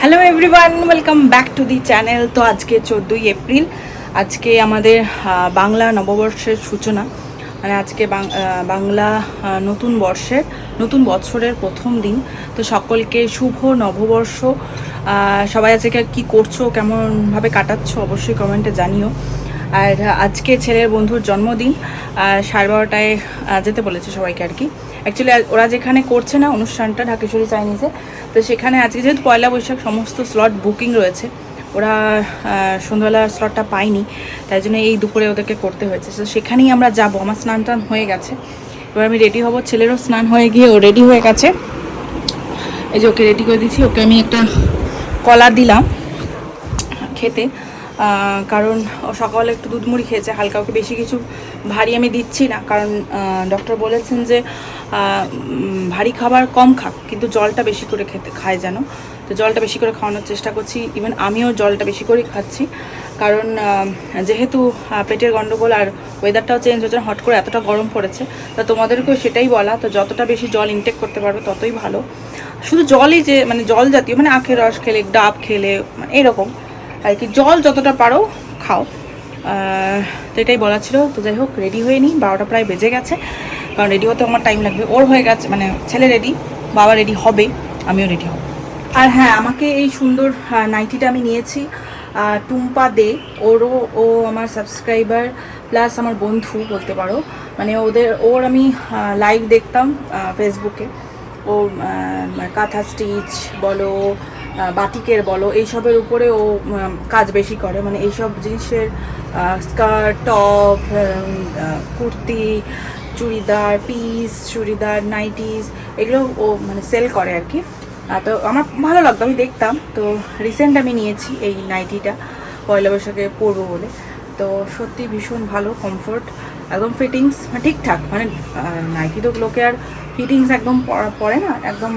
Hello everyone welcome back to the channel তো আজকে চোদ্দোই এপ্রিল, আজকে আমাদের বাংলা নববর্ষের সূচনা। মানে আজকে বাংলা নতুন বর্ষের, নতুন বছরের প্রথম দিন। তো সকলকে শুভ নববর্ষ। সবাই আজকে কি করছ, কেমনভাবে কাটাচ্ছো, অবশ্যই কমেন্টে জানিও। আর আজকে ছেলের বন্ধুর জন্মদিন সাড়ে বারোটায় যেতে বলেছে সবাইকে আর কি। অ্যাকচুয়ালি ওরা যেখানে করছে না অনুষ্ঠানটা ঢাকেশ্বরী চাইনিজে তো সেখানে আজকে যেহেতু পয়লা বৈশাখ সমস্ত স্লট বুকিং রয়েছে ওরা আহ, সন্ধ্যাবেলার স্লটটা পায়নি তাই জন্য এই দুপুরে ওদেরকে করতে হয়েছে। তো সেখানেই আমরা যাব আমার স্নান টান হয়ে গেছে। এবার আমি রেডি হব ছেলেরও স্নান হয়ে গিয়ে ও রেডি হয়ে গেছে। এই যে ওকে রেডি করে দিচ্ছি ওকে আমি একটা কলা দিলাম খেতে। কারণ ও সকালে একটু দুধ মুড়ি খেয়েছে হালকা ওকে বেশি কিছু ভারী আমি দিচ্ছি না কারণ ডক্টর বলেছেন যে ভারী খাবার কম খাক, কিন্তু জলটা বেশি করে খেতে খায় যেন। তো জলটা বেশি করে খাওয়ানোর চেষ্টা করছি ইভেন আমিও জলটা বেশি করেই খাচ্ছি। কারণ যেহেতু পেটের গন্ডগোল আর ওয়েদারটাও চেঞ্জ হচ্ছে হট করে এতটা গরম পড়েছে, তা তোমাদেরকেও সেটাই বলা, তো যতটা বেশি জল ইনটেক করতে পারবে ততই ভালো। শুধু জলই যে মানে জল জাতীয় মানে আখের রস খেলে, ডাব খেলে মানে এরকম। আর কি, জল যতটা পারো খাও। তো এটাই বলা ছিল। তো যাই হোক রেডি হয়ে নিই, বারোটা প্রায় বেজে গেছে। কারণ রেডি হতে আমার টাইম লাগবে। ওর হয়ে গেছে মানে ছেলে রেডি বাবা রেডি হবে, আমিও রেডি হব। আর হ্যাঁ আমাকে এই সুন্দর নাইটিটা আমি নিয়েছি টুম্পা দে, ওরও, ও আমার সাবস্ক্রাইবার প্লাস আমার বন্ধু বলতে পারো। মানে ওদের, ওর আমি লাইভ দেখতাম ফেসবুকে ও কাঁথা স্টিচ বলো বাটিকের বলো, এইসবের উপরে ও কাজ বেশি করে। মানে এইসব জিনিসের skirt top kurti churidar piece churidar nighties এগুলো ও মানে সেল করে আর কি। তো আমার ভালো লাগতো, আমি দেখতাম। তো রিসেন্ট আমি নিয়েছি এই নাইটিটা পয়লা বৈশাখে পরবো বলে। তো সত্যি ভীষণ ভালো কমফোর্ট একদম ফিটিংস মানে ঠিকঠাক মানে নাইটি তো লোকে আর ফিটিংস একদম পরে না, একদম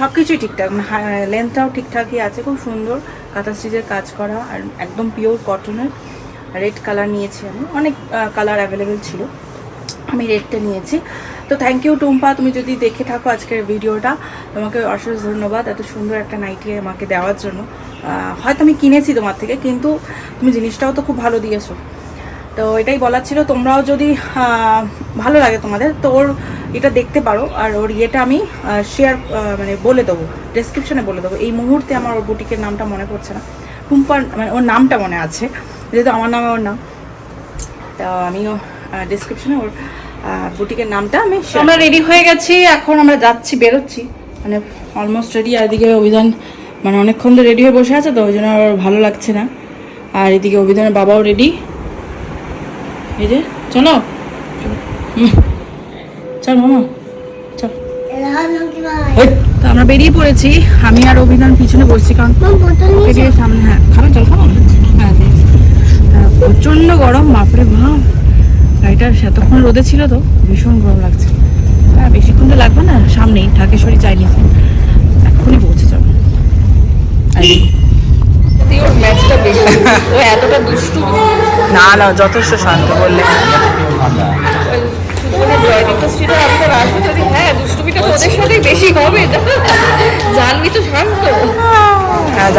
সব কিছুই ঠিকঠাক মানে লেন্থটাও ঠিকঠাকই আছে, খুব সুন্দর। কাঁথা স্টিচের কাজ করা আর একদম পিওর কটনের রেড কালার নিয়েছি আমি। অনেক কালার অ্যাভেলেবেল ছিল। আমি রেডটা নিয়েছি। তো থ্যাংক ইউ টুম্পা, তুমি যদি দেখে থাকো আজকের ভিডিওটা তোমাকে অশেষ ধন্যবাদ এত সুন্দর একটা নাইটি আমাকে দেওয়ার জন্য। হয়তো আমি কিনেছি তোমার থেকে, কিন্তু তুমি জিনিসটাও তো খুব ভালো দিয়েছ। তো এটাই বলার ছিল, তোমরাও যদি ভালো লাগে তোমাদের, তো ওর এটা দেখতে পারো, আর ওর ইয়েটা আমি শেয়ার মানে বলে দেবো ডেসক্রিপশনে বলে দেবো। এই মুহূর্তে আমার ওর বুটিকের নামটা মনে পড়ছে না। টুম্পার মানে ওর নামটা মনে আছে, যেহেতু আমার নামে ওর নাম। তা আমিও ডিসক্রিপশনে ওর বুটিকের নামটা আমি আমরা রেডি হয়ে গেছি এখন আমরা যাচ্ছি বেরোচ্ছি। মানে অলমোস্ট রেডি আর এদিকে অভিধান মানে অনেকক্ষণ তো রেডি হয়ে বসে আছে তো ওই জন্য আর ভালো লাগছে না। আর এদিকে অভিধানের বাবাও রেডি এই যে চলো। হুম। চল মামা চল। তো আমরা বেরিয়ে পড়েছি। আমি আর অভিধান পিছনে বসছি কারণ সামনে হ্যাঁ খাবে জল খাব। হ্যাঁ। হ্যাঁ, প্রচণ্ড গরম বাপরে বাপ। গাড়িটা এতক্ষণ রোদে ছিল তো ভীষণ গরম লাগছে। হ্যাঁ বেশিক্ষণ তো লাগবে না সামনেই ঢাকেশ্বরী চাইনিজ। এক্ষুনি পৌঁছে যাব। ও এতটা দুষ্টু না না যথেষ্ট শান্ত বললে হ্যাঁ দুষ্টুমিটা সাথেই বেশি হবে জানবি তো শান্ত। হ্যাঁ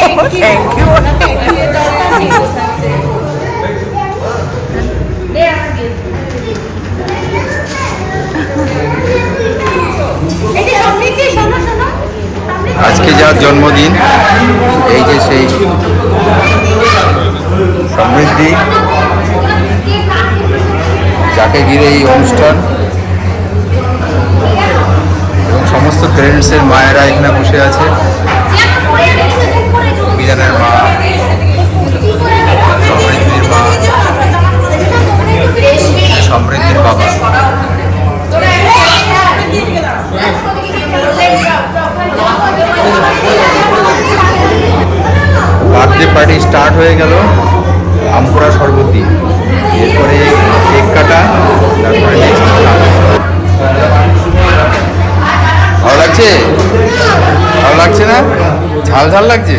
থ্যাংক ইউ আজকে যার জন্মদিন এই যে সেই সমৃদ্ধি যাকে ঘিরে এই অনুষ্ঠান এবং সমস্ত প্যারেন্টসের মায়েরা এখানে বসে আছে। বিধানের মা সমৃদ্ধির মা সমৃদ্ধির বাবা বার্থডে পার্টি স্টার্ট হয়ে গেল। আমপুরা শরবত। দিয়ে এরপরে কেক কাটা, তারপরে ভালো লাগছে? ভালো লাগছে না? ঝাল ঝাল লাগছে?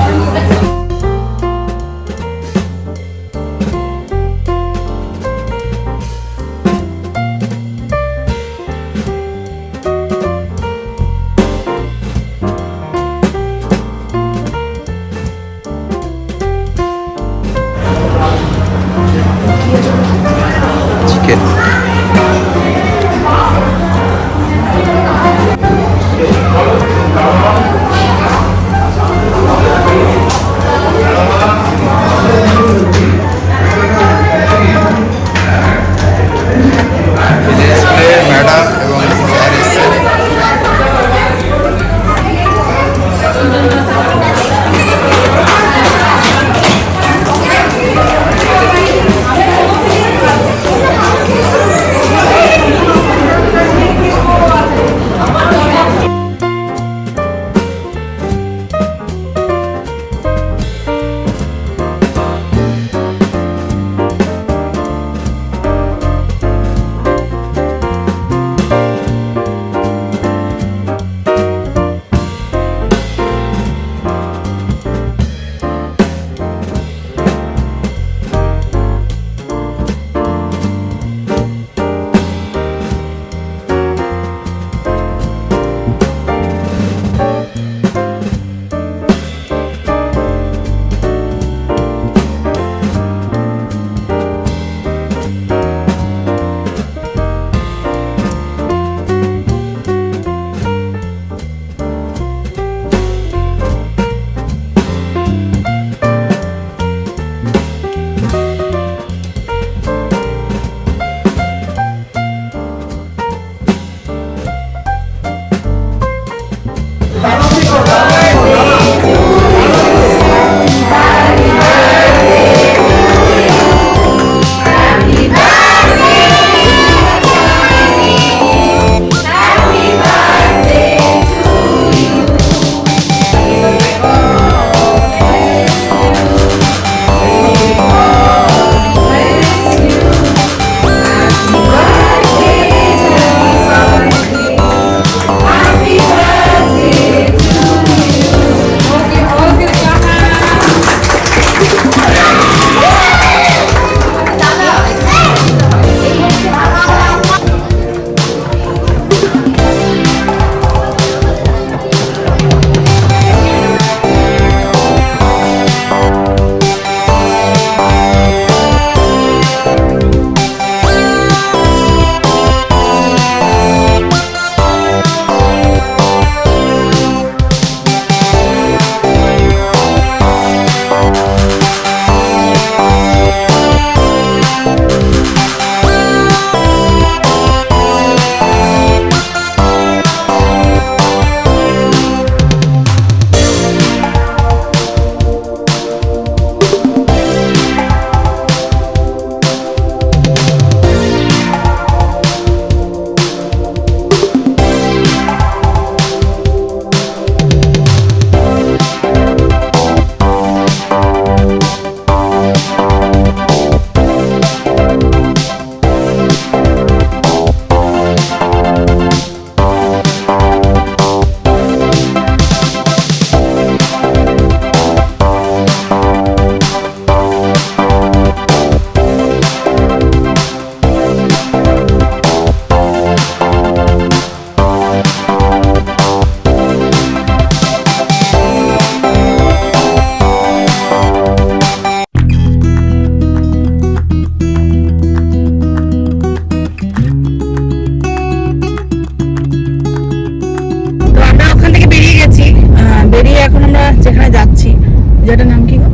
যেটার নাম কি গো?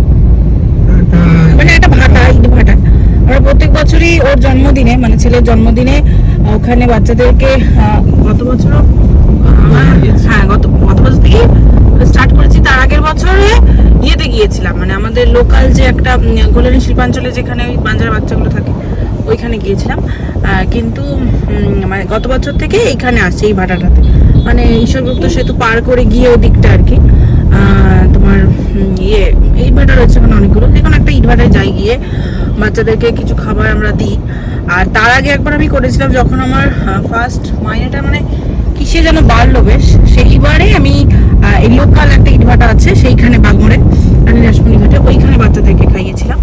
মানে একটা ভাটা ইট ভাটা। আমরা প্রত্যেক বছরই ওর জন্মদিনে মানে ছেলের জন্মদিনে ওখানে বাচ্চাদেরকে গত বছরও হ্যাঁ গত গত বছর থেকে স্টার্ট করেছি তার আগের বছরে ইয়েতে গিয়েছিলাম। মানে আমাদের লোকাল যে একটা কল্যাণী শিল্পাঞ্চলে যেখানে ওই বাঞ্জার বাচ্চাগুলো থাকে ওইখানে গিয়েছিলাম। কিন্তু মানে গত বছর থেকে এইখানে আসছে এই ভাটাটাতে। মানে ঈশ্বরগুপ্ত সেতু পার করে গিয়ে ওই দিকটা আর কি। তোমার ইয়ে ইট ভাটা রয়েছে ওখানে অনেকগুলো। যেখানে একটা ইট ভাটায় যাই গিয়ে বাচ্চাদেরকে কিছু খাবার আমরা দিই। আর তার আগে একবার আমি করেছিলাম যখন আমার ফার্স্ট মাইনেটা মানে কিসে যেন বাড়লো বেশ সেইবারে আমি এই লোকাল একটা ইটভাটা আছে সেইখানে বাগমোড়ে, রানী রাসমণি ঘাটে ওইখানে বাচ্চাদেরকে খাইয়েছিলাম।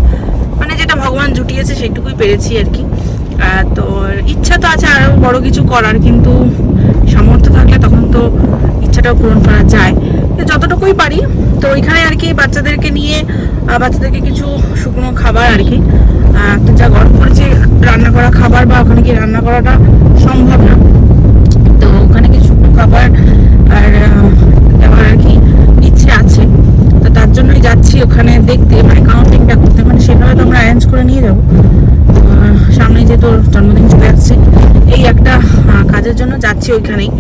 মানে যেটা ভগবান জুটিয়েছে সেইটুকুই পেরেছি আর কি। তো ইচ্ছা তো আছে আরও বড় কিছু করার, কিন্তু সামর্থ্য থাকলে তখন তো ইচ্ছাটাও পূরণ করা যায়। যতটুকুই পারি, তো ওইখানে আর কি বাচ্চাদেরকে নিয়ে বাচ্চাদেরকে কিছু শুকনো খাবার আর কি তো যা গরম পড়েছে, রান্না করা খাবার বা ওখানে গিয়ে রান্না করাটা সম্ভব না। তো ওখানে কিছু শুকনো খাবার আর দেওয়ার আর কি ইচ্ছে আছে। তো তার জন্যই যাচ্ছি ওখানে দেখতে মানে কাউন্টিংটা করতে মানে সেভাবে তো আমরা অ্যারেঞ্জ করে নিয়ে যাব। সামনে যে তোর জন্মদিন চলে আসছে, এই একটা কাজের জন্য যাচ্ছি ওইখানেই।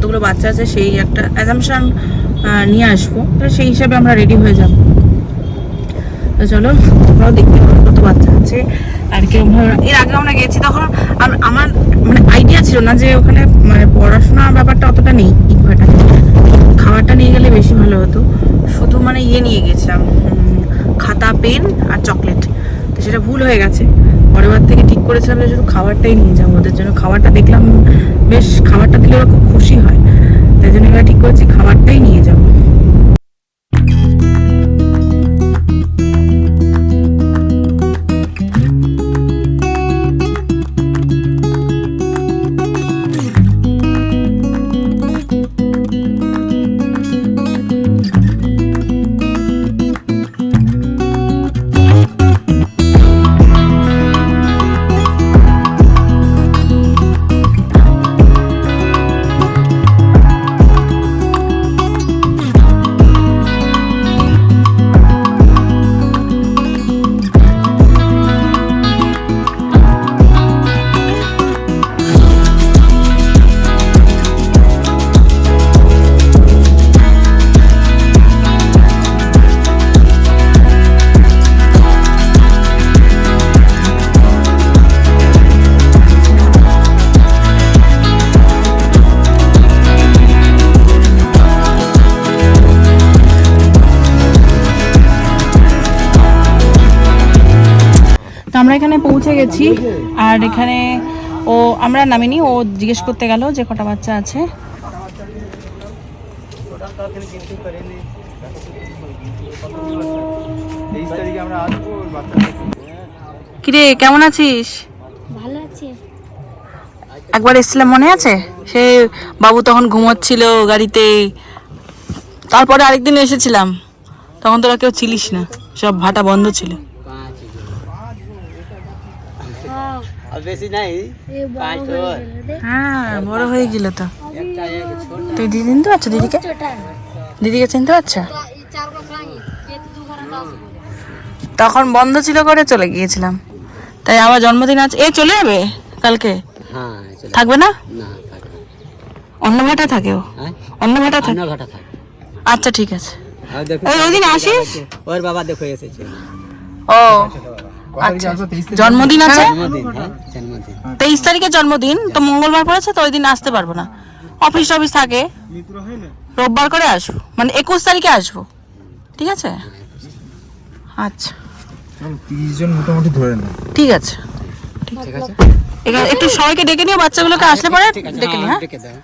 কতগুলো বাচ্চা আছে সেই একটা অ্যাজামশান নিয়ে আসব। তো সেই হিসাবে আমরা রেডি হয়ে যাব। তো চলো, আমরাও দেখতে পাবো কত বাচ্চা আছে। আর কেউ এর আগে আমরা গেছি, তখন আম- আমার মানে আইডিয়া ছিল না যে ওখানে মানে পড়াশোনার ব্যাপারটা অতটা নেই ইটভাটা খাবারটা নিয়ে গেলে বেশি ভালো হতো। শুধু মানে ইয়ে নিয়ে গেছিলাম খাতা, পেন আর চকলেট। সেটা ভুল হয়ে গেছে। পরেরবার থেকে ঠিক করেছিলাম যে শুধু খাবারটাই নিয়ে যাব। ওদের জন্য খাবারটা দেখলাম, বেশ খাবারটা দিলে ওরা খুব খুশি হয়। তাই জন্য এবার ঠিক করেছি, খাবারটাই নিয়ে যাব। গেছি। আর এখানে ও আমরা নামিনি ও জিজ্ঞেস করতে গেল যে কটা বাচ্চা আছে। কিরে কেমন আছিস? ভালো আছে। একবার এসেছিলাম মনে আছে? সে বাবু তখন ঘুমোচ্ছিল গাড়িতে। তারপরে আরেকদিন এসেছিলাম। তখন তোরা কেউ ছিলিস না। সব ভাটা বন্ধ ছিল। হ্যাঁ বড় হয়ে গেল তো। ইয়ে তুই দিদি চিনতে পারছ দিদিকে? দিদিকে চিনতে পারছ? তখন বন্ধ ছিল করে চলে গিয়েছিলাম। তাই আমার জন্মদিন আছে এ চলে যাবে কালকে? হ্যাঁ, থাকবে না? অন্য ভাটা থাকে ও। হ্যাঁ? অন্য ভাটা থাকে? আচ্ছা ঠিক আছে। হ্যাঁ, ওই দিন আসিস? ওর বাবা দেখো এসেছে। ও। আচ্ছা জন্মদিন আছে? জন্মদিন হ্যাঁ জন্মদিন। তেইশ তারিখে জন্মদিন? তো মঙ্গলবার পড়েছে তো ওই দিন আসতে পারব না। অফিস টফিস থাকে? রোববার করে আসব? মানে একুশ তারিখে আসব। ঠিক আছে? আচ্ছা। জন মোটামুটি ধরে ঠিক আছে। ঠিক আছে। এখানে একটু সবাইকে ডেকে নিও বাচ্চাগুলোকে আসলে পরে ডেকে নিও হ্যাঁ, হ্যাঁ ডেকে দাও।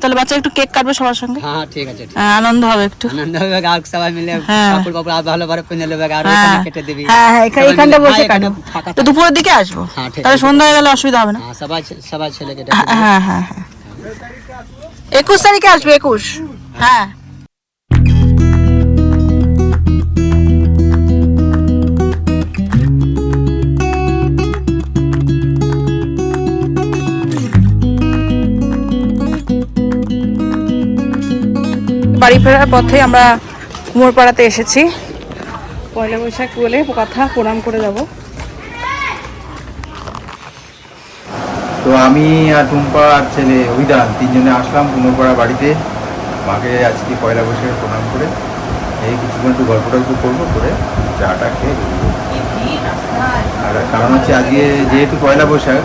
তাহলে বাচ্চা একটু কেক কাটবে সবার সঙ্গে। হ্যাঁ ঠিক আছে হ্যাঁ, আনন্দ হবে একটু। আনন্দ হবে আর সবাই মিলে হ্যাঁ। কাপড় কাপড় আর ভালো পিনে নেবে আর হ্যাঁ। কেটে দিবি। হ্যাঁ হ্যাঁ এখানে- এখানটা বসে হ্যাঁ, এখানে ফাঁকা তো দুপুরের দিকে আসব? হ্যাঁ, ঠিক তাহলে সন্ধ্যা হয়ে গেলে অসুবিধা হবে না? হ্যাঁ সবাই সবাই ছেলেকে ডেকে হ্যাঁ হ্যাঁ হ্যাঁ হ্যাঁ। একুশ তারিখে আসবে একুশ। হ্যাঁ। বাড়ি ফেরার পথে আমরা কুমোরপাড়াতে এসেছি। পয়লা বৈশাখ বলে কথা, প্রণাম করে যাব। তো আমি আর টুম্পা আর ছেলে অভিদান তিনজনে আসলাম কুমোরপাড়া বাড়িতে। মাকে আজকে পয়লা বৈশাখে প্রণাম করে। এই কিছুক্ষণ একটু গল্প টল্প করব করে চাটা খেয়ে আর কারণ হচ্ছে আজকে যেহেতু পয়লা বৈশাখ,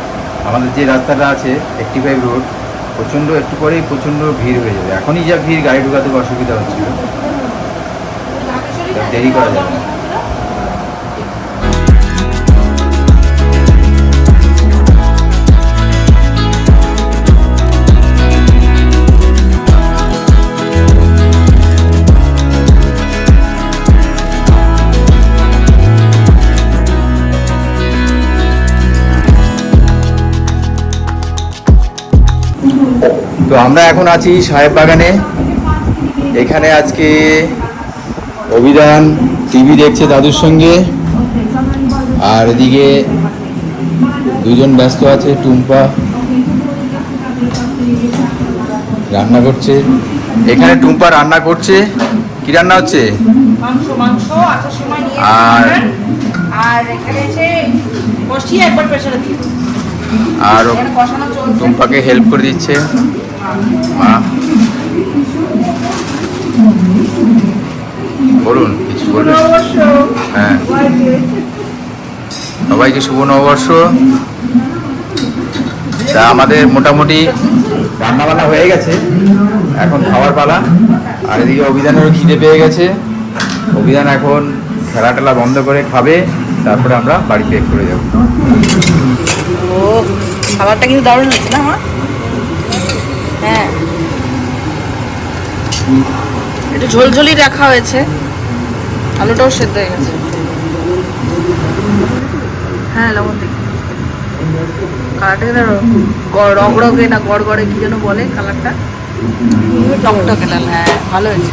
আমাদের যে রাস্তাটা আছে এইটটি ফাইভ রোড প্রচণ্ড একটু পরেই প্রচণ্ড ভিড় হয়ে যাবে। এখনই যা ভিড় গাড়ি ঢুকাতে অসুবিধা হচ্ছিল তা দেরি করা যাবে তো আমরা এখন আছি সাহেব বাগানে। এখানে আজকে অভিধান টিভি দেখছে দাদুর সঙ্গে। আর এদিকে দুজন ব্যস্ত আছে টুম্পা। রান্না করছে। এখানে টুম্পা রান্না করছে। কি রান্না হচ্ছে? আর আর টুম্পাকে হেল্প করে দিচ্ছে। বলুন, কিছু বলুন হ্যাঁ। সবাইকে শুভ নববর্ষ। তা আমাদের মোটামুটি রান্না বান্না হয়ে গেছে। এখন খাওয়ার পালা। আর এদিকে অভিযানেরও খিদে পেয়ে গেছে। অভিযান এখন খেলা টেলা বন্ধ করে খাবে। তারপরে আমরা বাড়িতে করে যাব। খাবারটা কিন্তু দারুণ হয়েছে না, মা? হ্যাঁ। একটু ঝোলঝোলি রাখা হয়েছে। আলুটাও সেদ্ধ হয়ে গেছে। হ্যাঁ লবণ দেখি কালারটা কিন্তু গ- রগরগে না গড়গড়ে কি যেন বলে কালারটা? টকটকে। লাল হ্যাঁ ভালো হয়েছে।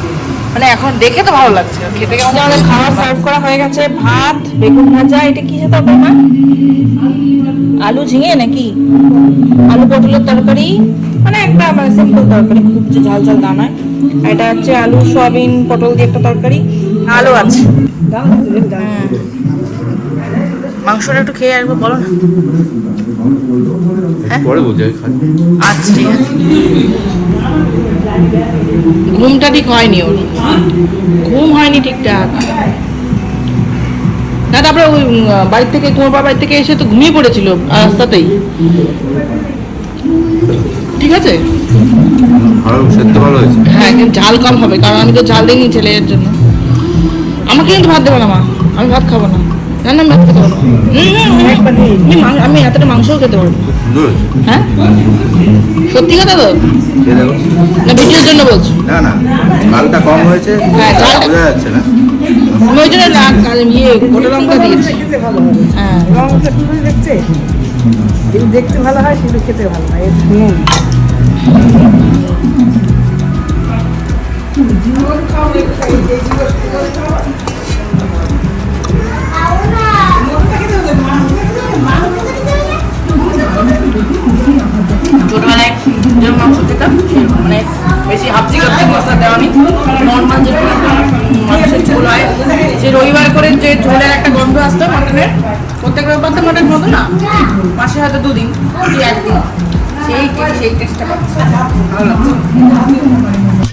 মানে এখন দেখে তো ভালো লাগছে। খেতে কেমন আমাদের খাবার সার্ভ করা হয়ে গেছে ভাত বেগুন ভাজা এটা কি সেটা মা? আলু ঝিঙে নাকি? আলু পটলের তরকারি মানে একটা মানে সিম্পল তরকারি খুব যে ঝাল ঝাল দানায় আর এটা হচ্ছে আলু সয়াবিন পটল দিয়ে একটা তরকারি। আলু আছে। হ্যাঁ। মাংসটা একটু খেয়ে আসব বলো না। হ্যাঁ? পরে বলছি আচ্ছা ঠিক আছে। ঘুমটা ঠিক হয়নি ওর। ঘুম হয়নি ঠিকঠাক। না তারপরে ওই উম, বাড়ি থেকে তোমার বাবার বাড়ি থেকে এসে তো ঘুমিয়ে পড়েছিল রাস্তাতেই। ঠিক আছে? হ্যাঁ ঝাল কম হবে কারণ আমি তো ঝাল দিইনি ছেলের জন্য। আমাকে কিন্তু ভাত দেবো না মা আমি ভাত খাব না। না না আমি খেতে পারব হুম, হুম, হুম। আমি আমি এতটা মাংসও খেতে পারব হ্যাঁ? সত্যি কথা তো? না ভিডিওর জন্য বলছো। না না ঝালটা কম হয়েছে হ্যাঁ, বোঝা যাচ্ছে না। আমি ওই জন্য ইয়ে গোটা লঙ্কা দিয়েছি। হ্যাঁ। দেখতে ভালো হয় সেটা খেতে ভালো হয়। বেশি হাফজি কাপড় মশলা দেওয়া নেই। নর্মাল যে মানুষের ঝোল হয়। যে রবিবার করে যে ঝোলের একটা গন্ধ আসতো মটনের প্রত্যেক রবিবার তো মটন হতো না? মাসে হয়তো দুদিন, কি একদিন? সেই সেই টেস্টটা পাচ্ছি। ভালো লাগছে।